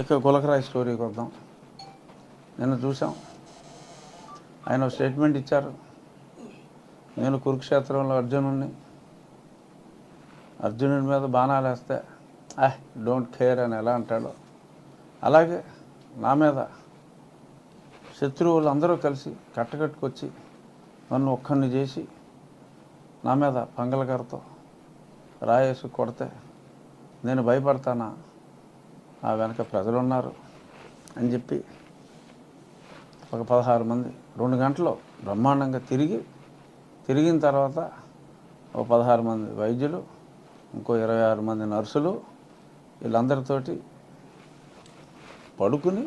ఇక గులకరాయ్ స్టోరీకి వద్దాం నిన్న చూసాం ఆయన స్టేట్మెంట్ ఇచ్చారు. నేను కురుక్షేత్రంలో అర్జునుడిని అర్జునుడి మీద బాణాలు వేస్తే ఐ డోంట్ కేర్ అని ఎలా అంటాడో. అలాగే నా మీద శత్రువులు అందరూ కలిసి కట్టకట్టుకొచ్చి నన్ను ఒక్కరిని చేసి నా మీద పంగలగారితో రాయేసి కొడితే నేను భయపడతానా? ఆ వెనక ప్రజలు ఉన్నారు అని చెప్పి ఒక పదహారు మంది రెండు గంటలు బ్రహ్మాండంగా తిరిగి తిరిగిన తర్వాత ఒక పదహారు మంది వైద్యులు ఇంకో ఇరవై ఆరు మంది నర్సులు వీళ్ళందరితోటి పడుకుని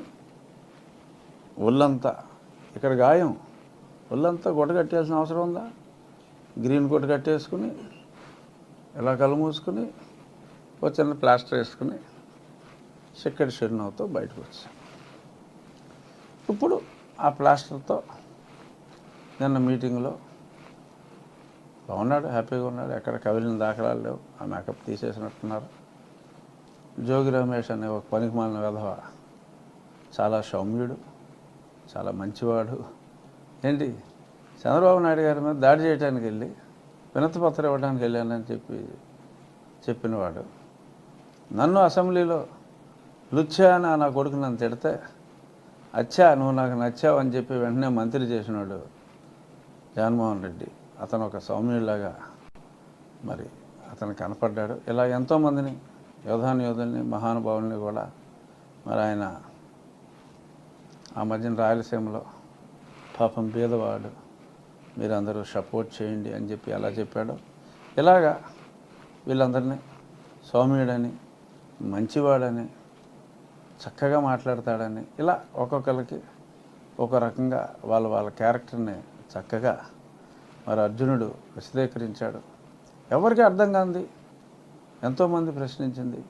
ఒళ్ళంతా ఇక్కడ గాయం ఒళ్ళంతా గుడ్డ కట్టేయాల్సిన అవసరం ఉందా? గ్రీన్ గుడ్డ కట్టేసుకుని ఇలా కళ్ళు మూసుకుని ఒక చిన్న ప్లాస్టర్ వేసుకుని చిక్కటి చిరునవ్వుతో బయటకు వచ్చాను ఇప్పుడు ఆ ప్లాస్టర్తో నిన్న మీటింగ్లో బాగున్నాడు హ్యాపీగా ఉన్నాడు ఎక్కడ కవిలిన దాఖలాలు లేవు ఆ మేకప్ తీసేసినట్టున్నారు. జోగి రమేష్ అనే ఒక పనికి మాలిన విధవ చాలా సౌమ్యుడు చాలా మంచివాడు. ఏంటి? చంద్రబాబు నాయుడు గారి మీద దాడి చేయడానికి వెళ్ళి వినతి పత్రం ఇవ్వడానికి వెళ్ళానని చెప్పి చెప్పినవాడు. నన్ను అసెంబ్లీలో లుచ్చానా అని నా కొడుకు నన్ను తిడితే అచ్చా నువ్వు నాకు నచ్చావు అని చెప్పి వెంటనే మంత్రి చేసినాడు జగన్మోహన్ రెడ్డి. అతను ఒక సౌమ్యుడిలాగా మరి అతను కనపడ్డాడు. ఇలా ఎంతోమందిని యోధాను యోధుల్ని మహానుభావుల్ని కూడా మరి ఆయన ఆ మధ్యన రాయలసీమలో పాపం పేదవాడు మీరందరూ సపోర్ట్ చేయండి అని చెప్పి అలా చెప్పాడు ఇలాగా వీళ్ళందరినీ సౌమ్యుడని మంచివాడని చక్కగా మాట్లాడతాడని. ఇలా ఒక్కొక్కరికి ఒక రకంగా వాళ్ళ వాళ్ళ క్యారెక్టర్ని చక్కగా మరి అర్జునుడు విశదీకరించాడు. ఎవరికి అర్థం కాంది? ఎంతోమంది ప్రశ్నించింది.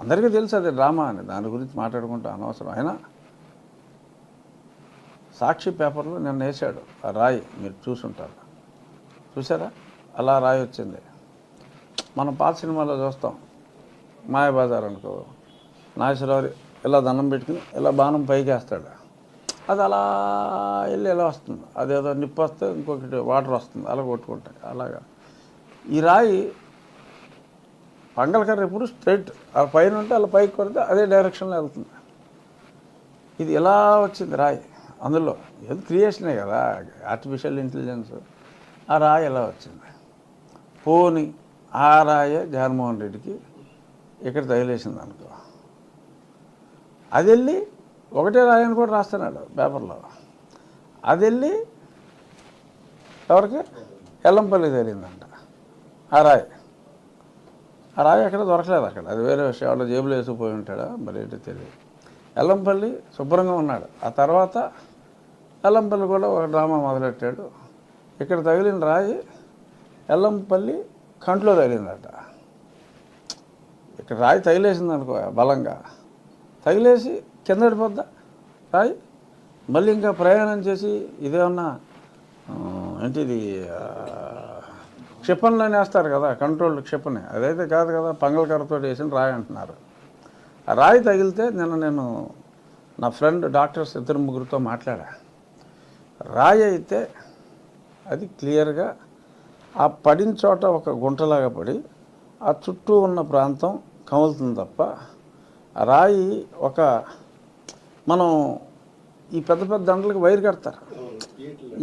అందరికీ తెలుసు అది డ్రామా అని. దాని గురించి మాట్లాడుకుంటూ అనవసరం. అయినా సాక్షి పేపర్లో నిన్న వేశాడు. ఆ రాయి మీరు చూసుంటారు. చూసారా అలా రాయి వచ్చింది. మనం పాత సినిమాలో చూస్తాం. మాయాబజార్ అనుకో నాగేశ్వరరావు ఇలా దండం పెట్టుకుని ఇలా బాణం పైకేస్తాడు. అది అలా వెళ్ళి ఎలా వస్తుంది. అదేదో నిప్పు వస్తే ఇంకొకటి వాటర్ వస్తుంది. అలా కొట్టుకుంటాయి అలాగా. ఈ రాయి పంగలకర్ర ఎప్పుడు స్ట్రైట్ ఆ పైన ఉంటే అలా పైకి కొడితే అదే డైరెక్షన్లో వెళ్తుంది. ఇది ఎలా వచ్చింది రాయి? అందులో ఏది క్రియేషనే కదా. Artificial intelligence. ఆ రాయి ఎలా వచ్చింది? పోని ఆ రాయే జగన్మోహన్ రెడ్డికి ఇక్కడ తగిలేసింది అనుకో. అది వెళ్ళి ఒకటే రాయని కూడా రాస్తున్నాడు పేపర్లో. అది వెళ్ళి ఎవరికి? ఎల్లంపల్లి తగిలిందంట ఆ రాయి. ఆ రాయి ఎక్కడ దొరకలేదు అక్కడ. అది వేరే విషయం. వాళ్ళ జేబులో వేసిపోయి ఉంటాడా మరి ఏంటో తెలియదు. ఎల్లంపల్లి శుభ్రంగా ఉన్నాడు. ఆ తర్వాత ఎల్లంపల్లి కూడా ఒక డ్రామా మొదలెట్టాడు. ఇక్కడ తగిలిన రాయి ఎల్లంపల్లి కంట్లో తగిలిందట. ఇక్కడ రాయి తగిలేసింది అనుకో బలంగా. తగిలేసి కింద పడిపోద్దా? రాయి. మళ్ళీ ఇంకా ప్రయాణం చేసి ఇదేమన్నా ఏంటిది క్షిపణిలో వేస్తారు కదా కంట్రోల్డ్ క్షిపణి. అదైతే కాదు కదా పంగలకర్రతో వేసిన రాయి అంటున్నారు. ఆ రాయి తగిలితే నిన్న నేను నా ఫ్రెండ్ డాక్టర్స్ ఇద్దరు ముగ్గురితో మాట్లాడా. రాయి అయితే అది క్లియర్గా ఆ పడిన చోట ఒక గుంటలాగా పడి ఆ చుట్టూ ఉన్న ప్రాంతం కములుతుంది తప్ప రాయి ఒక మనం ఈ పెద్ద పెద్ద దండలకు వైర్ కడతారు.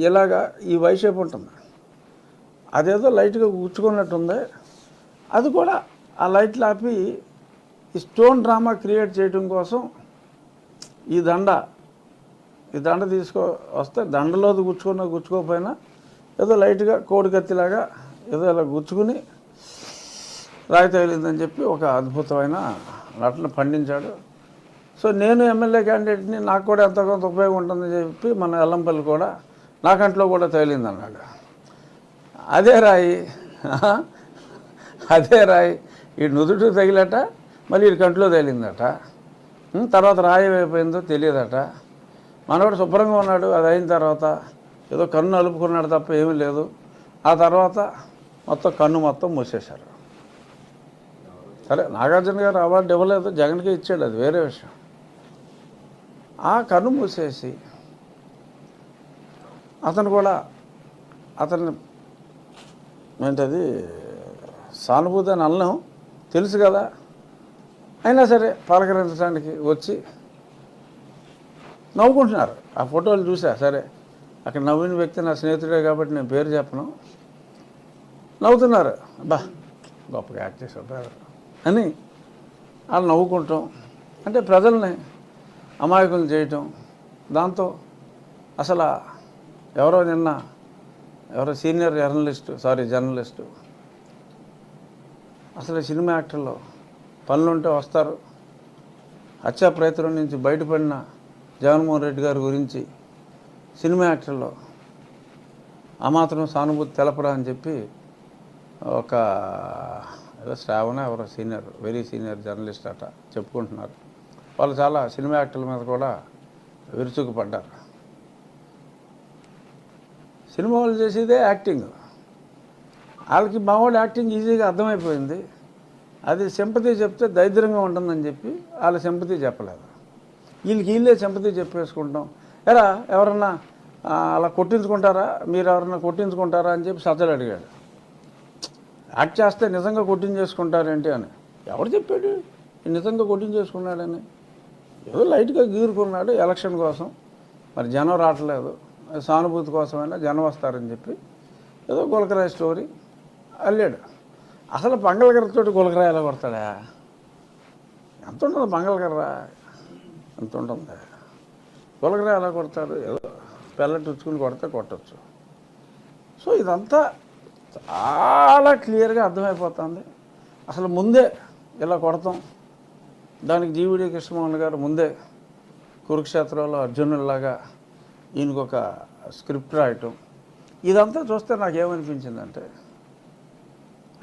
ఇలాగా ఈ వైషేప్ ఉంటుంది. అదేదో లైట్గా గుచ్చుకున్నట్టుంది అది కూడా ఆ లైట్లు ఆపి ఈ స్టోన్ డ్రామా క్రియేట్ చేయడం కోసం ఈ దండ ఈ దండ తీసుకో వస్తే దండలో గుచ్చుకున్నా గుచ్చుకోకపోయినా ఏదో లైట్గా కోడి కత్తిలాగా ఏదో ఇలా గుచ్చుకుని రాయి తగిలిందని చెప్పి ఒక అద్భుతమైన నటన పండించాడు. సో నేను ఎమ్మెల్యే క్యాండిడేట్ని నాకు కూడా ఎంతో కొంత ఉపయోగం ఉంటుందని చెప్పి మన ఎల్లంపల్లి కూడా నా కంట్లో కూడా తగిలింది అదే రాయి అదే రాయి. ఈ నుదుటి తగిలట మళ్ళీ ఈ కంట్లో తగిలిందట తర్వాత రాయి అయిపోయిందో తెలియదట. మనవాడు శుభ్రంగా ఉన్నాడు అది అయిన తర్వాత ఏదో కన్ను అలుపుకున్నాడు తప్ప ఏమీ లేదు. ఆ తర్వాత మొత్తం కన్ను మొత్తం మూసేశారు. సరే నాగార్జున గారు అవార్డు ఇవ్వలేదు జగన్కే ఇచ్చాడు అది వేరే విషయం. ఆ కన్ను మూసేసి అతను కూడా అతన్ని ఏంటది సానుభూతి అని అన్నం తెలుసు కదా. అయినా సరే పలకరించడానికి వచ్చి నవ్వుకుంటున్నారు. ఆ ఫోటోలు చూసా సరే. అక్కడ నవ్విన వ్యక్తి నా స్నేహితుడే కాబట్టి నేను పేరు చెప్పను. నవ్వుతున్నారు. బా గొప్పగా యాక్ట్ ఉంటారు అని వాళ్ళు నవ్వుకుంటాం. అంటే ప్రజల్ని అమాయకులు చేయటం. దాంతో అసలు ఎవరో నిన్న ఎవరో సీనియర్ జర్నలిస్టు సారీ జర్నలిస్టు అసలు సినిమా యాక్టర్లు పనులుంటే వస్తారు. హత్యా ప్రయత్నం నుంచి బయటపడిన జగన్మోహన్ రెడ్డి గారి గురించి సినిమా యాక్టర్లో ఆ మాత్రం సానుభూతి తెలపరా అని చెప్పి ఒక అదే శ్రావణ ఎవరో సీనియర్ వెరీ సీనియర్ జర్నలిస్ట్ అట చెప్పుకుంటున్నారు. వాళ్ళు చాలా సినిమా యాక్టర్ల మీద కూడా విరుచుకుపడ్డారు. సినిమా వాళ్ళు చేసేదే యాక్టింగ్. వాళ్ళకి మావాళ్ళు యాక్టింగ్ ఈజీగా అర్థమైపోయింది. అది సింపతి చెప్తే దరిద్రంగా ఉంటుందని చెప్పి వాళ్ళ సింపతి చెప్పలేదు. వీళ్ళకి వీళ్ళే సింపతి చెప్పేసుకుంటాం. ఎరా ఎవరన్నా అలా కొట్టించుకుంటారా? మీరు ఎవరన్నా కొట్టించుకుంటారా అని చెప్పి సజ్జలు అడిగాడు. యాక్ట్ చేస్తే నిజంగా కొట్టించేసుకుంటారేంటి అని. ఎవరు చెప్పాడు? నిజంగా నిజంగా కొట్టించేసుకున్నాడని ఏదో లైట్గా గీరుకున్నాడు ఎలక్షన్ కోసం. మరి జనం రావట్లేదు. సానుభూతి కోసమైనా జనం వస్తారని చెప్పి ఏదో గులకరాయ స్టోరీ అల్లాడు. అసలు పంగళకర్రతోటి గులకరాయ ఎలా కొడతాడా? ఎంత ఉంటుంది పంగళకర్ర ఎంత ఉంటుంది? గులకరాయ ఎలా కొడతారు ఏదో పెల్లటి కొడితే కొట్టచ్చు. సో ఇదంతా చాలా క్లియర్గా అర్థమైపోతుంది. అసలు ముందే ఇలా కొడతాం. దానికి జీవిడి కృష్ణమోహన్ గారు ముందే కురుక్షేత్రంలో అర్జునుల్లాగా ఈయనకు ఒక స్క్రిప్ట్ రాయటం. ఇదంతా చూస్తే నాకేమనిపించిందంటే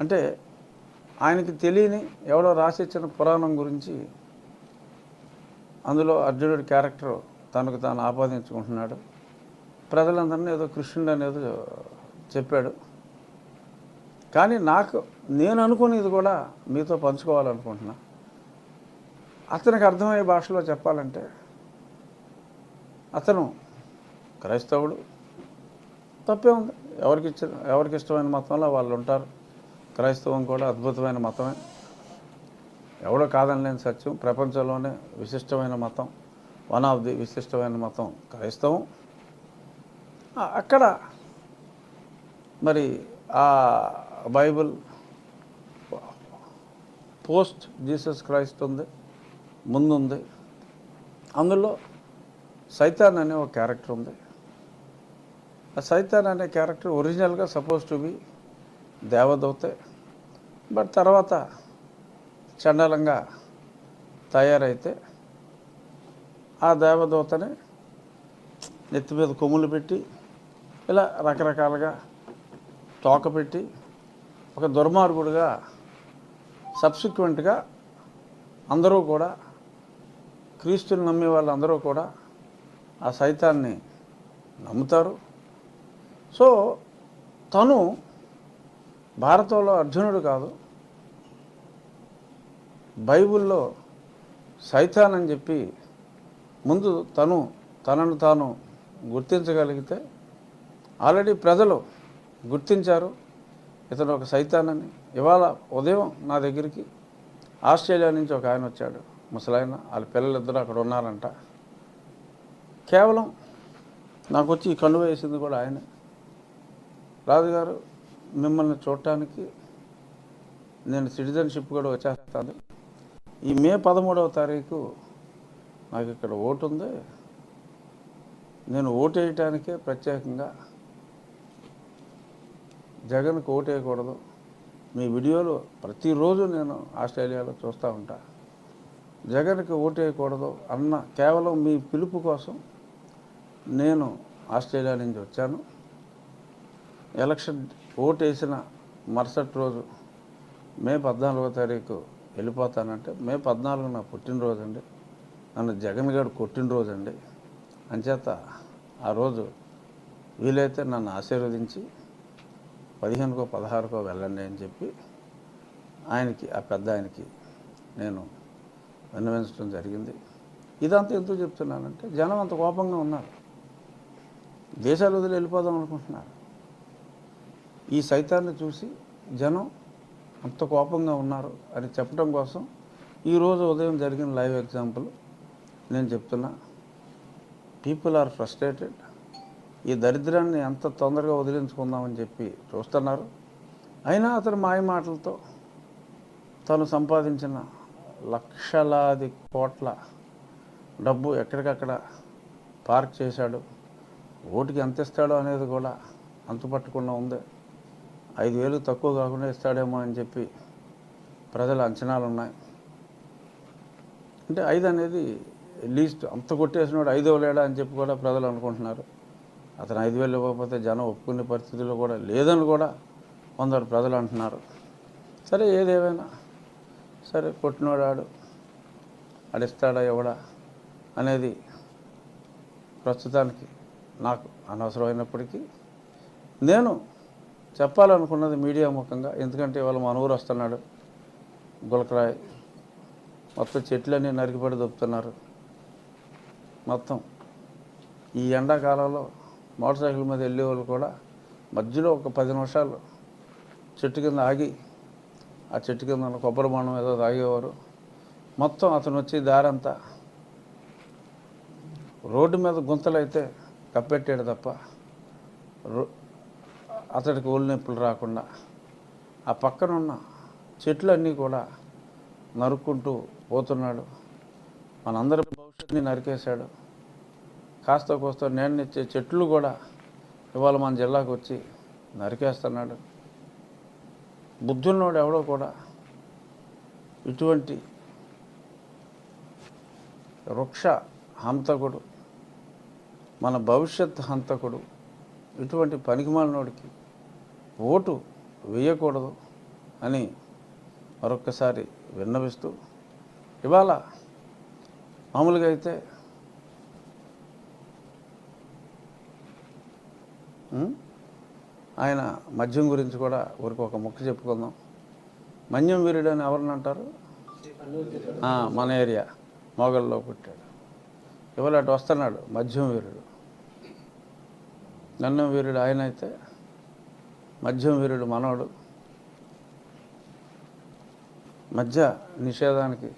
అంటే ఆయనకి తెలియని ఎవడో రాసిచ్చిన పురాణం గురించి అందులో అర్జునుడి క్యారెక్టర్ తనకు తాను ఆపాదించుకుంటున్నాడు. ప్రజలందరినీ ఏదో కృష్ణుడు అనేది చెప్పాడు. కానీ నాకు నేను అనుకునేది కూడా మీతో పంచుకోవాలనుకుంటున్నా. అతనికి అర్థమయ్యే భాషలో చెప్పాలంటే అతను క్రైస్తవుడు తప్పే ఉంది. ఎవరికి ఇచ్చిన ఎవరికి ఇష్టమైన మతంలో వాళ్ళు ఉంటారు. క్రైస్తవం కూడా అద్భుతమైన మతమే. ఎవడో కాదనలేని సత్యం. ప్రపంచంలోనే విశిష్టమైన మతం. వన్ ఆఫ్ ది విశిష్టమైన మతం క్రైస్తవం. అక్కడ మరి ఆ బైబిల్ పోస్ట్ జీసస్ క్రైస్ట్ ఉంది ముందుంది. అందులో సైతాన్ అనే ఒక క్యారెక్టర్ ఉంది. ఆ సైతాన్ అనే క్యారెక్టర్ ఒరిజినల్గా సపోజ్ టు బి దేవదూతే. బట్ తర్వాత చండాలంగా తయారైతే ఆ దేవదూతని నెత్తి మీద కొమ్ములు పెట్టి ఇలా రకరకాలుగా తోక పెట్టి ఒక దుర్మార్గుడుగా సబ్సిక్వెంట్గా అందరూ కూడా క్రీస్తుని నమ్మే వాళ్ళందరూ కూడా ఆ సైతాన్ని నమ్ముతారు. సో తను భారతంలో అర్జునుడు కాదు. బైబిల్లో సైతాన్ అని చెప్పి ముందు తను తనను తాను గుర్తించగలిగితే ఆల్రెడీ ప్రజలు గుర్తించారు. ఇతను ఒక సైతానని. ఇవాళ ఉదయం నా దగ్గరికి ఆస్ట్రేలియా నుంచి ఒక ఆయన వచ్చాడు. ముసలాయన వాళ్ళ పిల్లలిద్దరూ అక్కడ ఉన్నారంట. కేవలం నాకు వచ్చి ఈ కన్ను వేసింది కూడా ఆయన. రాజుగారు మిమ్మల్ని చూడటానికి నేను సిటిజన్షిప్ కూడా వచ్చేస్తాను. ఈ మే పదమూడవ తారీఖు నాకు ఇక్కడ ఓటు ఉంది. నేను ఓటు వేయటానికే ప్రత్యేకంగా జగన్కి కోటేయకూడదు వేయకూడదు మీ వీడియోలు ప్రతిరోజు నేను ఆస్ట్రేలియాలో చూస్తూ ఉంటా. జగన్కి ఓటేయకూడదు వేయకూడదు అన్న కేవలం మీ పిలుపు కోసం నేను ఆస్ట్రేలియా నుంచి వచ్చాను. ఎలక్షన్ ఓటు వేసిన మరుసటి రోజు మే పద్నాలుగో తారీఖు వెళ్ళిపోతానంటే మే పద్నాలుగు నా పుట్టినరోజు అండి. నన్ను జగన్ గారు కొట్టినరోజు అండి. అంచేత ఆ రోజు వీలైతే నన్ను ఆశీర్వదించి పదిహేనుకో పదహారుకో వెళ్ళండి అని చెప్పి ఆయనకి ఆ పెద్ద ఆయనకి నేను విన్నవించడం జరిగింది. ఇదంతా ఎందుకు చెప్తున్నానంటే జనం అంత కోపంగా ఉన్నారు. దేశాలు వదిలి వెళ్ళిపోదాం అనుకుంటున్నారు. ఈ సైతాన్ని చూసి జనం అంత కోపంగా ఉన్నారు అని చెప్పడం కోసం ఈరోజు ఉదయం జరిగిన లైవ్ ఎగ్జాంపుల్ నేను చెప్తున్నా. People are frustrated. ఈ దరిద్రాన్ని ఎంత తొందరగా వదిలించుకుందామని చెప్పి చూస్తున్నారు. అయినా అతను మాయ మాటలతో తను సంపాదించిన లక్షలాది కోట్ల డబ్బు ఎక్కడికక్కడ పార్క్ చేశాడు. ఓటుకి ఎంత ఇస్తాడో అనేది కూడా అంతుపట్టకుండా ఉంది. ఐదు వేలు తక్కువ కాకుండా ఇస్తాడేమో అని చెప్పి ప్రజల అంచనాలు ఉన్నాయి అంటే ఐదు అనేది లీస్ట్ అంత కొట్టేసినోడు ఐదో లేడా అని చెప్పి కూడా ప్రజలు అనుకుంటున్నారు. అతను ఐదు వేలు ఇవ్వకపోతే జనం ఒప్పుకునే పరిస్థితుల్లో కూడా లేదని కూడా కొందరు ప్రజలు అంటున్నారు. సరే ఏదేమైనా సరే కొట్టినోడాడు ఆడు ఎవడా అనేది ప్రస్తుతానికి నాకు అనవసరమైనప్పటికీ నేను చెప్పాలనుకున్నది మీడియా ముఖంగా ఎందుకంటే ఇవాళ మన ఊరు వస్తున్నాడు గులకరాయ్. మొత్తం చెట్లన్నీ నరికిపడి దొప్పుతున్నారు మొత్తం ఈ ఎండాకాలంలో మోటార్ సైకిల్ మీద వెళ్ళేవాళ్ళు కూడా మధ్యలో ఒక పది నిమిషాలు చెట్టు కింద ఆగి ఆ చెట్టు కింద ఉన్న కొబ్బరి బాణం ఏదో తాగేవారు. మొత్తం అతను వచ్చి దారంతా రోడ్డు మీద గుంతలు అయితే కప్పెట్టాడు తప్ప రో- అతడికి ఒళ్ళు నొప్పులు రాకుండా ఆ పక్కనున్న చెట్లన్నీ కూడా నరుక్కుంటూ పోతున్నాడు. మనందరి భవిష్యత్తుని నరికేశాడు. కాస్త కోస్త నేనిచ్చే చెట్లు కూడా ఇవాళ మన జిల్లాకు వచ్చి నరికేస్తున్నాడు. బుద్ధున్నోడు ఎవడో కూడా ఇటువంటి వృక్ష హంతకుడు మన భవిష్యత్ హంతకుడు ఇటువంటి పనికిమాలినోడికి ఓటు వేయకూడదు అని మరొక్కసారి విన్నవిస్తూ ఇవాళ మామూలుగా అయితే ఆయన మద్యం గురించి కూడా ఊరికి ఒక ముక్క చెప్పుకుందాం. మన్యం వీరుడు అని ఎవరిని అంటారు? మన ఏరియా. మొగల్లో పుట్టాడు. ఇవాళ అటు వస్తున్నాడు మద్యం వీరుడు. నన్నం వీరుడు ఆయన అయితే మద్యం వీరుడు మనవడు. మధ్య నిషేధానికి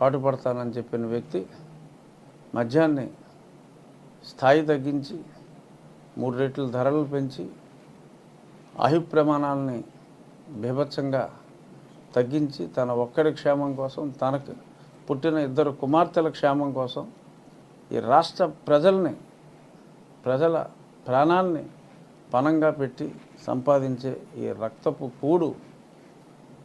పాటుపడతానని చెప్పిన వ్యక్తి మద్యాన్ని స్థాయి తగ్గించి మూడు రెట్లు ధరలు పెంచి ఆయు ప్రమాణాలని బీభత్సంగా తగ్గించి తన ఒక్కడి క్షేమం కోసం తనకు పుట్టిన ఇద్దరు కుమార్తెల క్షేమం కోసం ఈ రాష్ట్ర ప్రజల్ని ప్రజల ప్రాణాల్ని పణంగా పెట్టి సంపాదించే ఈ రక్తపు కూడు